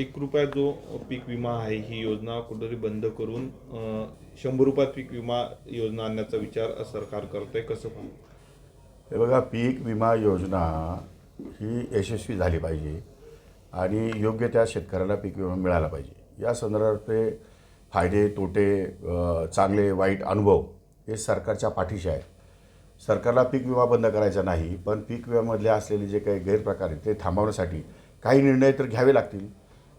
एक रुपयात जो पीक विमा आहे ही योजना कुठेतरी बंद करून शंभर रुपयात पीक विमा योजना आणण्याचा विचार सरकार करतंय कसं हे बघा पीक विमा योजना ही यशस्वी झाली पाहिजे आणि योग्य त्या शेतकऱ्याला पीक विमा मिळाला पाहिजे. या संदर्भातले फायदे तोटे चांगले वाईट अनुभव हे सरकारच्या पाठीशी आहेत. सरकारला पीक विमा बंद करायचा नाही पण पीक विम्यामधले असलेले जे काही गैरप्रकार आहेत ते थांबवण्यासाठी काही निर्णय तर घ्यावे लागतील.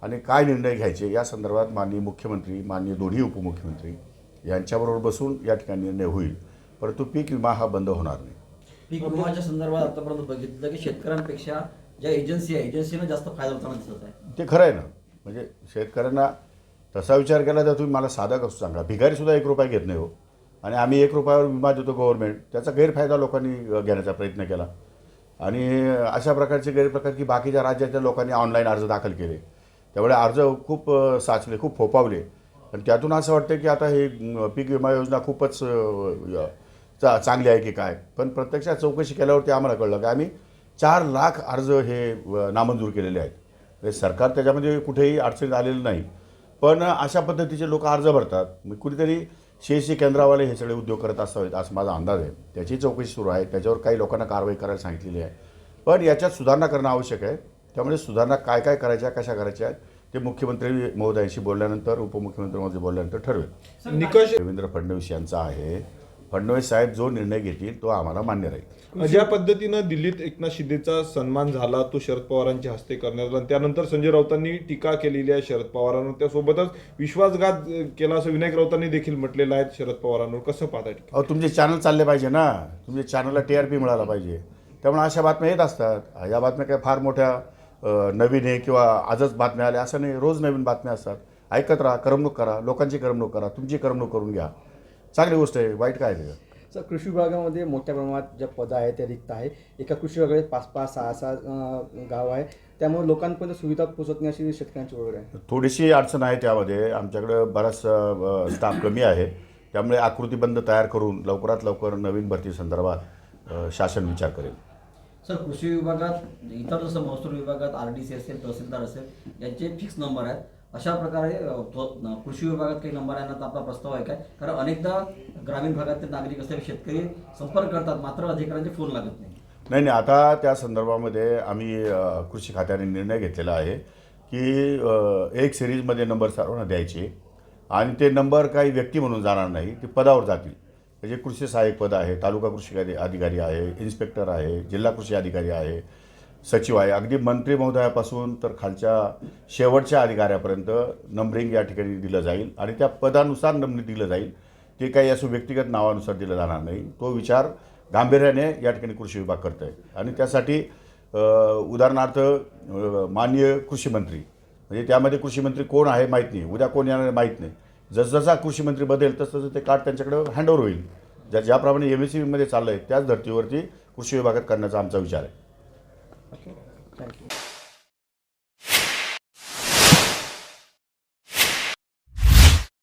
आणि काय निर्णय घ्यायचे? या संदर्भात माननीय मुख्यमंत्री माननीय दोन्ही उपमुख्यमंत्री यांच्याबरोबर बसून या ठिकाणी निर्णय होईल. परंतु पीक विमा हा बंद होणार नाही. पीक विमाच्या संदर्भात आतापर्यंत बघितलं की शेतकऱ्यांपेक्षा ज्या एजन्सी आहे एजन्सीला जास्त फायदा होताना दिसत आहे. ते खरं आहे ना. म्हणजे शेतकऱ्यांना तसा विचार केला तर तुम्ही मला साधा कसं सांगा? भिकारीसुद्धा एक रुपया घेत नाही हो. आणि आम्ही एक रुपयावर विमा देतो गव्हर्नमेंट त्याचा गैरफायदा लोकांनी घेण्याचा प्रयत्न केला. आणि अशा प्रकारचे गैरप्रकार की बाकीच्या राज्यातल्या लोकांनी ऑनलाईन अर्ज दाखल केले. त्यामुळे अर्ज खूप साचले खूप फोपावले आणि त्यातून असं वाटतं की आता हे पीक विमा योजना खूपच चा चांगली आहे की काय? पण प्रत्यक्षात चौकशी केल्यावरती आम्हाला कळलं की आम्ही चार लाख अर्ज हे नामंजूर केलेले आहेत. म्हणजे सरकार त्याच्यामध्ये कुठेही अडचणीत आलेलं नाही. पण अशा पद्धतीचे लोक अर्ज भरतात. मग कुठेतरी शेती केंद्रावाले हे सगळे उद्योग करत असावेत असं माझा अंदाज आहे. त्याची चौकशी सुरू आहे. त्याच्यावर काही लोकांना कारवाई करायला सांगितलेली आहे. पण याच्यात सुधारणा करणं आवश्यक आहे. त्यामुळे सुधारणा काय काय करायच्या कशा करायच्या ते मुख्यमंत्री महोदयांशी बोलल्यानंतर उपमुख्यमंत्री महोदय बोलल्यानंतर ठरवेल. निकष देवेंद्र फडणवीस यांचा आहे. फडणवीस साहेब जो निर्णय घेतील तो आम्हाला मान्य राहील. ज्या पद्धतीनं दिल्लीत एकनाथ शिंदेचा सन्मान झाला तो शरद पवारांच्या हस्ते करण्यात आला. त्यानंतर संजय राऊतांनी टीका केलेली आहे शरद पवारांवर. त्यासोबतच विश्वासघात केला असं विनायक राऊतांनी देखील म्हटलेलं आहे शरद पवारांवर. कसं पाहताय अहो तुमचे चॅनल चालले पाहिजे ना. तुमच्या चॅनलला टी आर पी मिळाला पाहिजे. त्यामुळे अशा बातम्या येत असतात. या बातम्या काय फार मोठ्या नवीन आहे किंवा आजच बातम्या आल्या असं नाही. रोज नवीन बातम्या असतात. ऐकत राहा करमणूक करा लोकांची करमणूक करा तुमची करमणूक करून घ्या. चांगली गोष्ट आहे वाईट काय आहे? सर कृषी विभागामध्ये मोठ्या प्रमाणात ज्या पदं आहेत त्या रिक्त आहे एका कृषी विभागात पाच पाच सहा सहा गाव आहे त्यामुळे लोकांपर्यंत सुविधा पोहोचत नाही अशी शेतकऱ्यांची ओरड आहे. थोडीशी अडचण आहे त्यामध्ये. आमच्याकडं बराच स्टाफ कमी आहे. त्यामुळे आकृतीबंध तयार करून लवकरात लवकर नवीन भरती संदर्भात शासन विचार करेल. सर कृषी विभागात इतर जसं महसूल विभागात आर डी सी असेल तहसीलदार असेल यांचे फिक्स नंबर आहेत. अशा प्रकारे तो- कृषी विभागात काही नंबर आहे ना तर आपला प्रस्ताव आहे काय? कारण अनेकदा ग्रामीण भागातले नागरिक असतील शेतकरी संपर्क करतात मात्र अधिकाऱ्यांचे फोन लागत नाही. नाही नाही आता त्या संदर्भामध्ये आम्ही कृषी खात्याने निर्णय घेतलेला आहे की एक सिरीजमध्ये नंबर सर्वांना द्यायचे आणि ते नंबर काही व्यक्ती म्हणून जाणार नाही ते पदावर जातील. जे कृषी सहाय्यक पद आहे तालुका कृषी अधिकारी आहे इन्स्पेक्टर आहे जिल्हा कृषी अधिकारी आहे सचिव आहे अगदी मंत्री महोदयापासून तर खालच्या शेवटच्या अधिकाऱ्यापर्यंत नंबरिंग या ठिकाणी दिलं जाईल आणि त्या पदानुसार नंबर दिलं जाईल. ते काही असं व्यक्तिगत नावानुसार दिलं जाणार नाही. तो विचार गांभीर्याने या ठिकाणी कृषी विभाग करत आहे. आणि त्यासाठी उदाहरणार्थ माननीय कृषी मंत्री. म्हणजे त्यामध्ये कृषी मंत्री कोण आहे माहीत नाही. उद्या कोण येणार माहीत नाही. जसजसा कृषी मंत्री बदलेल तसं ते कार्ड त्यांच्याकडे हँडओव्हर होईल. ज्या ज्याप्रमाणे एम एस सी बीमध्ये चाललं आहे त्याच धर्तीवरती कृषी विभागात करण्याचा आमचा विचार आहे. थँक्यू